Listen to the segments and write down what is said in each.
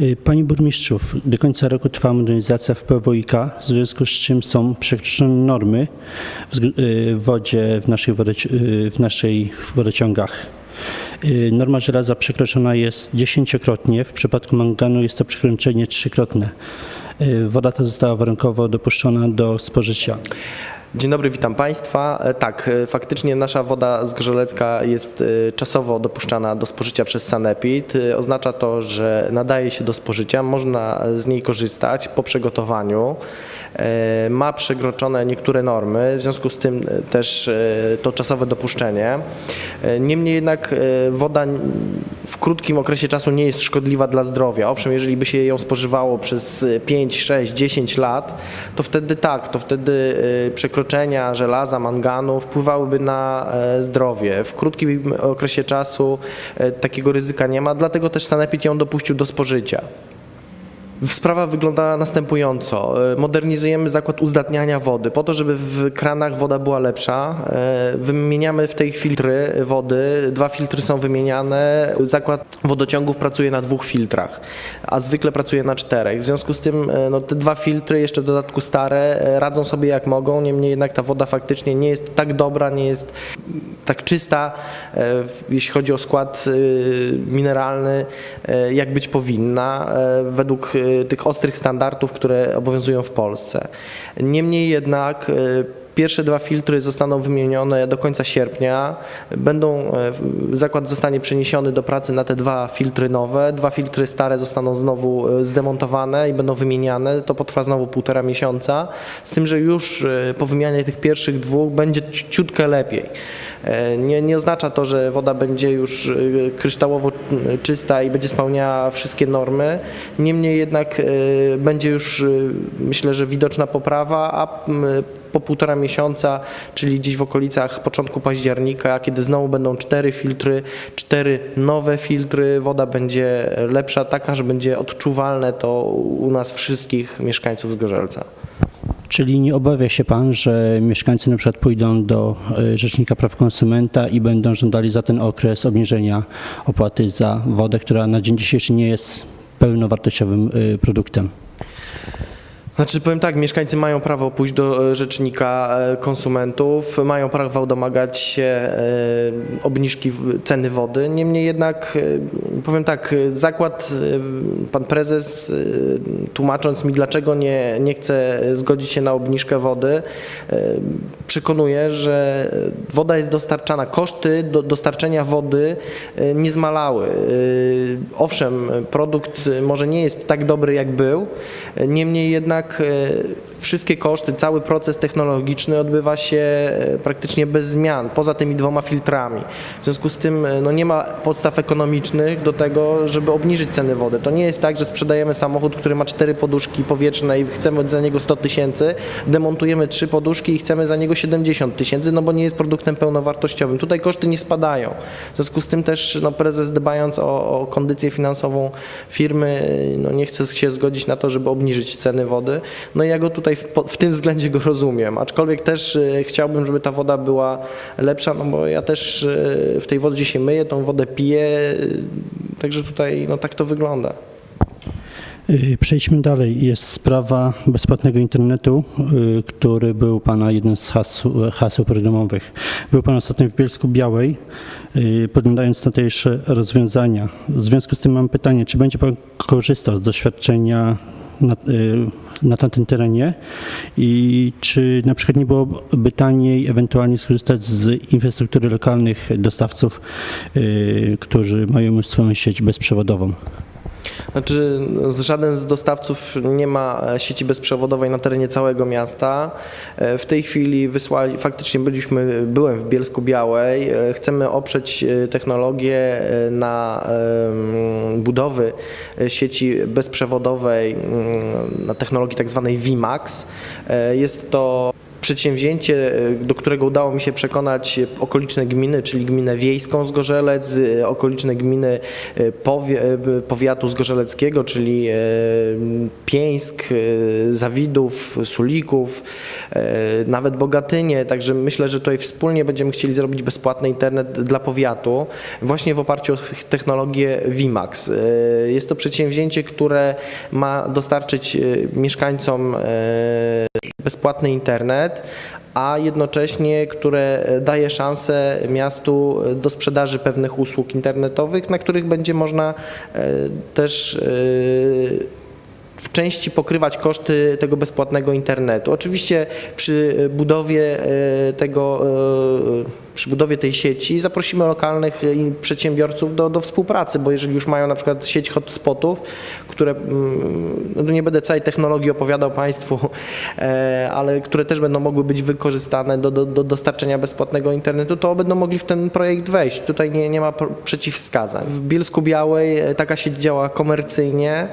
Y, Panie burmistrzu, do końca roku trwa modernizacja w PWiK, w związku z czym są przekroczone normy w y, wodzie, w naszych, w naszej wodociągach. Y, Norma żelaza przekroczona jest dziesięciokrotnie, w przypadku manganu jest to przekroczenie trzykrotne. Woda ta została warunkowo dopuszczona do spożycia. Dzień dobry, witam Państwa. E, Tak, e, faktycznie nasza woda zgrzelecka jest e, czasowo dopuszczana do spożycia przez Sanepid. Oznacza to, że nadaje się do spożycia, można z niej korzystać po przygotowaniu. Ma przekroczone niektóre normy, w związku z tym też to czasowe dopuszczenie. Niemniej jednak e, woda w krótkim okresie czasu nie jest szkodliwa dla zdrowia. Owszem, jeżeli by się ją spożywało przez e, 5, 6, 10 lat, to wtedy tak, to wtedy e, przekroczenia żelaza, manganu wpływałyby na e, zdrowie. W krótkim okresie czasu takiego ryzyka nie ma, dlatego też Sanepid ją dopuścił do spożycia. Sprawa wygląda następująco. E, Modernizujemy zakład uzdatniania wody po to, żeby w kranach woda była lepsza. E, Wymieniamy w tej filtry wody. Dwa filtry są wymieniane. Zakład wodociągów pracuje na dwóch filtrach, a zwykle pracuje na czterech. W związku z tym e, no, te dwa filtry, jeszcze w dodatku stare, radzą sobie jak mogą. Niemniej jednak ta woda faktycznie nie jest tak dobra, nie jest tak czysta, jeśli chodzi o skład mineralny, jak być powinna, według tych ostrych standardów, które obowiązują w Polsce. Niemniej jednak e, Pierwsze dwa filtry zostaną wymienione do końca sierpnia. Będą, e, zakład zostanie przeniesiony do pracy na te dwa filtry nowe. Dwa filtry stare zostaną znowu e, zdemontowane i będą wymieniane. To potrwa znowu półtora miesiąca. Z tym, że już e, po wymianie tych pierwszych dwóch będzie ci- ciutkę lepiej. Nie, nie oznacza to, że woda będzie już kryształowo czysta i będzie spełniała wszystkie normy. Niemniej jednak będzie już myślę, że widoczna poprawa, a po półtora miesiąca, czyli gdzieś w okolicach początku października, kiedy znowu będą cztery filtry, cztery nowe filtry, woda będzie lepsza, taka, że będzie odczuwalne to u nas wszystkich mieszkańców Zgorzelca. Czyli nie obawia się Pan, że mieszkańcy na przykład pójdą do e, Rzecznika Praw Konsumenta i będą żądali za ten okres obniżenia opłaty za wodę, która na dzień dzisiejszy nie jest pełnowartościowym e, produktem? Znaczy powiem tak, mieszkańcy mają prawo pójść do e, rzecznika e, konsumentów, mają prawo domagać się e, obniżki ceny wody. Niemniej jednak powiem tak, zakład, pan prezes tłumacząc mi dlaczego nie, nie chce zgodzić się na obniżkę wody, przekonuje, że woda jest dostarczana, koszty do, dostarczenia wody nie zmalały. Owszem, produkt może nie jest tak dobry jak był, niemniej jednak e, wszystkie koszty, cały proces technologiczny odbywa się e, praktycznie bez zmian, poza tymi dwoma filtrami. W związku z tym e, no nie ma podstaw ekonomicznych do tego, żeby obniżyć ceny wody. To nie jest tak, że sprzedajemy samochód, który ma cztery poduszki powietrzne i chcemy za niego 100 tysięcy, demontujemy trzy poduszki i chcemy za niego 70 tysięcy, no bo nie jest produktem pełnowartościowym. Tutaj koszty nie spadają. W związku z tym też no, prezes dbając o, o kondycję finansową firmy, no, nie chce się zgodzić na to, żeby obniżyć ceny wody. No i ja go tutaj w, w tym względzie go rozumiem, aczkolwiek też e, chciałbym, żeby ta woda była lepsza, no bo ja też e, w tej wodzie się myję, tą wodę piję, e, także tutaj no tak to wygląda. Y, Przejdźmy dalej. Jest sprawa bezpłatnego internetu, y, który był Pana jednym z haseł, haseł programowych. Był Pan ostatnio w Bielsku Białej, y, podglądając tamtejsze rozwiązania. W związku z tym mam pytanie, czy będzie Pan korzystał z doświadczenia na, tamtym terenie i czy na przykład nie byłoby taniej ewentualnie skorzystać z infrastruktury lokalnych dostawców, y, którzy mają już swoją sieć bezprzewodową? Znaczy, no, żaden z dostawców nie ma e, sieci bezprzewodowej na terenie całego miasta. E, W tej chwili wysłali, faktycznie byliśmy, byłem w Bielsku Białej. E, Chcemy oprzeć technologię na budowy sieci bezprzewodowej mm, na technologii tak zwanej VMAX. E, Jest to przedsięwzięcie, e, do którego udało mi się przekonać e, okoliczne gminy, czyli gminę wiejską Zgorzelec, e, okoliczne gminy powiatu zgorzeleckiego, czyli Pieńsk, Zawidów, Sulików, nawet Bogatynie. Także myślę, że tutaj wspólnie będziemy chcieli zrobić bezpłatny internet dla powiatu właśnie w oparciu o technologię WiMAX. E, Jest to przedsięwzięcie, które ma dostarczyć mieszkańcom bezpłatny internet, a jednocześnie które daje szansę miastu do sprzedaży pewnych usług internetowych, na których będzie można e, też e, w części pokrywać koszty tego bezpłatnego internetu. Oczywiście przy budowie e, tego, e, przy budowie tej sieci zaprosimy lokalnych e, przedsiębiorców do, do współpracy, bo jeżeli już mają na przykład sieć hotspotów, które, mm, no nie będę całej technologii opowiadał Państwu, ale które też będą mogły być wykorzystane do, do, do dostarczenia bezpłatnego internetu, to będą mogli w ten projekt wejść. Tutaj nie, nie ma przeciwwskazań. W Bielsku Białej taka sieć działa komercyjnie,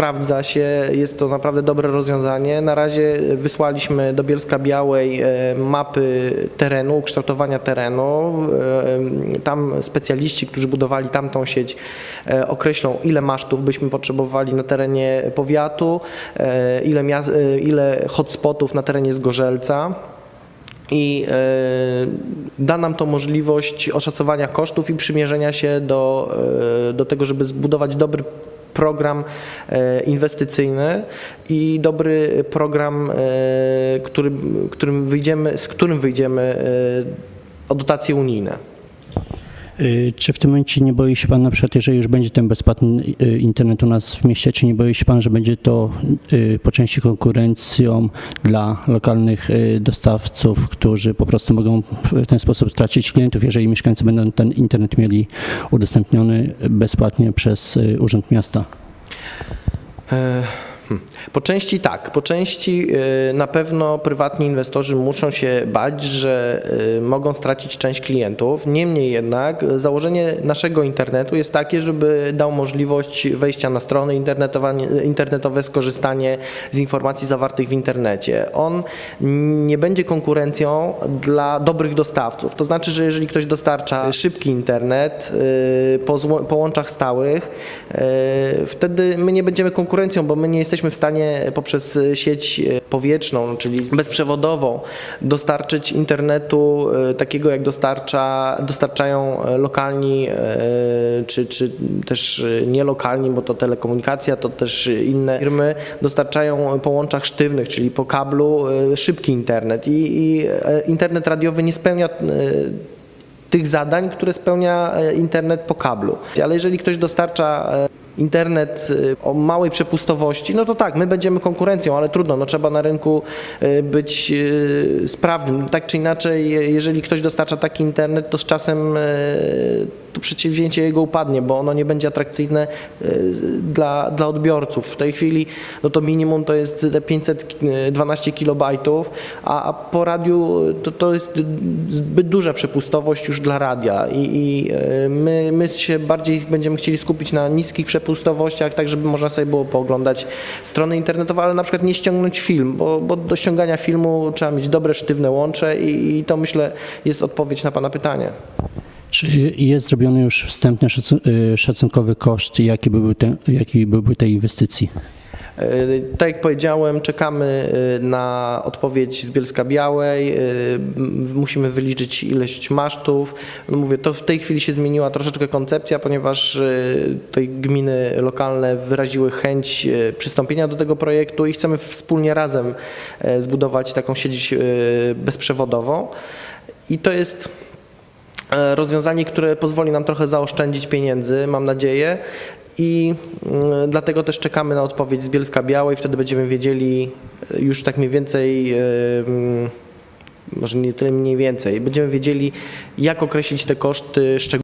sprawdza się, jest to naprawdę dobre rozwiązanie. Na razie wysłaliśmy do Bielska Białej e, mapy terenu, ukształtowania terenu. E, Tam specjaliści, którzy budowali tamtą sieć e, określą ile masztów byśmy potrzebowali na terenie powiatu, e, ile, e, ile hotspotów na terenie Zgorzelca. I e, da nam to możliwość oszacowania kosztów i przymierzenia się do, e, do tego, żeby zbudować dobry program e, inwestycyjny i dobry program, e, który, którym wyjdziemy, z którym wyjdziemy e, o dotacje unijne. Y, Czy w tym momencie nie boi się Pan na przykład, jeżeli już będzie ten bezpłatny internet u nas w mieście, czy nie boi się Pan, że będzie to y, po części konkurencją dla lokalnych y, dostawców, którzy po prostu mogą w ten sposób stracić klientów, jeżeli mieszkańcy będą ten internet mieli udostępniony bezpłatnie przez Urząd Miasta? E, hmm. Po części tak, po części y, na pewno prywatni inwestorzy muszą się bać, że y, mogą stracić część klientów. Niemniej jednak założenie naszego internetu jest takie, żeby dał możliwość wejścia na strony internetowe, skorzystanie z informacji zawartych w internecie. On nie będzie konkurencją dla dobrych dostawców. To znaczy, że jeżeli ktoś dostarcza szybki internet y, po, łączach stałych, wtedy my nie będziemy konkurencją, bo my nie jesteśmy w stanie poprzez sieć e, powietrzną, czyli bezprzewodową, dostarczyć internetu e, takiego, jak dostarcza, dostarczają e, lokalni czy, czy też nielokalni, bo to telekomunikacja, to też inne firmy dostarczają po łączach sztywnych, czyli po kablu szybki internet i, i internet radiowy nie spełnia tych zadań, które spełnia internet po kablu. Ale jeżeli ktoś dostarcza internet e, o małej przepustowości, no to tak, my będziemy konkurencją, ale trudno, no trzeba na rynku e, być e, sprawnym. Tak czy inaczej, jeżeli ktoś dostarcza taki internet, to z czasem to przedsięwzięcie jego upadnie, bo ono nie będzie atrakcyjne e, dla, dla odbiorców. W tej chwili no to minimum to jest te 512 kilobajtów, a, po radiu to, to jest zbyt duża przepustowość już dla radia i, i my, my się bardziej będziemy chcieli skupić na niskich przepustowościach, tak żeby można sobie było pooglądać strony internetowe, ale na przykład nie ściągnąć film, bo, bo do ściągania filmu trzeba mieć dobre, sztywne łącze i, i to myślę jest odpowiedź na Pana pytanie. Czy jest zrobiony już wstępny y, szacunkowy koszt, jaki byłby, te, jaki byłby tej inwestycji? E, Tak jak powiedziałem, czekamy na odpowiedź z Bielska Białej. Musimy wyliczyć ilość masztów. No mówię, to w tej chwili się zmieniła troszeczkę koncepcja, ponieważ e, tutaj gminy lokalne wyraziły chęć przystąpienia do tego projektu i chcemy wspólnie razem zbudować taką sieć bezprzewodową. I to jest rozwiązanie, które pozwoli nam trochę zaoszczędzić pieniędzy, mam nadzieję. I mm, dlatego też czekamy na odpowiedź z Bielska Białej, wtedy będziemy wiedzieli e, już tak mniej więcej, e, mm, może nie tyle mniej więcej, będziemy wiedzieli jak określić te koszty szczegółowo.